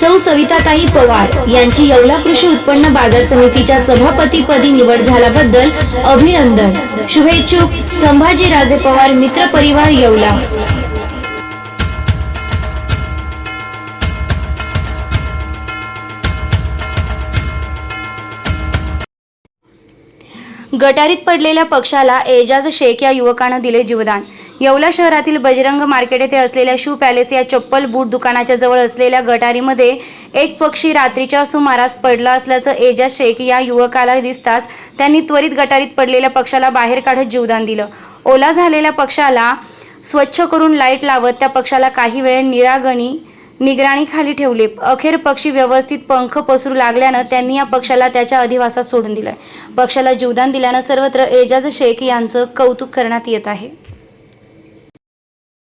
सौ सविताताई पवार यांची येवला कृषी उत्पन्न बाजार समितीच्या सभापतीपदी निवड झाल्याबद्दल अभिनंदन. शुभेच्छुक संभाजीराजे पवार मित्र परिवार येवला. गटारीत पडलेल्या पक्षाला एजाज शेख या युवकानं दिले जीवदान. येवला शहरातील बजरंग मार्केट येथे असलेल्या शू पॅलेस या चप्पल बूट दुकानाच्या जवळ असलेल्या गटारीमध्ये एक पक्षी रात्रीच्या सुमारास पडला असल्याचं एजाज शेख या युवकाला दिसताच त्यांनी त्वरित गटारीत पडलेल्या पक्षाला बाहेर काढत जीवदान दिलं. ओला झालेल्या पक्षाला स्वच्छ करून लाइट लावत त्या पक्षाला काही वेळ निरागणी निगराणीखाली ठेवले. अखेर पक्षी व्यवस्थित पंख पसरू लागल्यानं त्यांनी या पक्षाला त्याच्या अधिवासात सोडून दिलंय. पक्षाला जीवदान दिल्यानं सर्वत्र एजाज शेख यांचं कौतुक करण्यात येत आहे.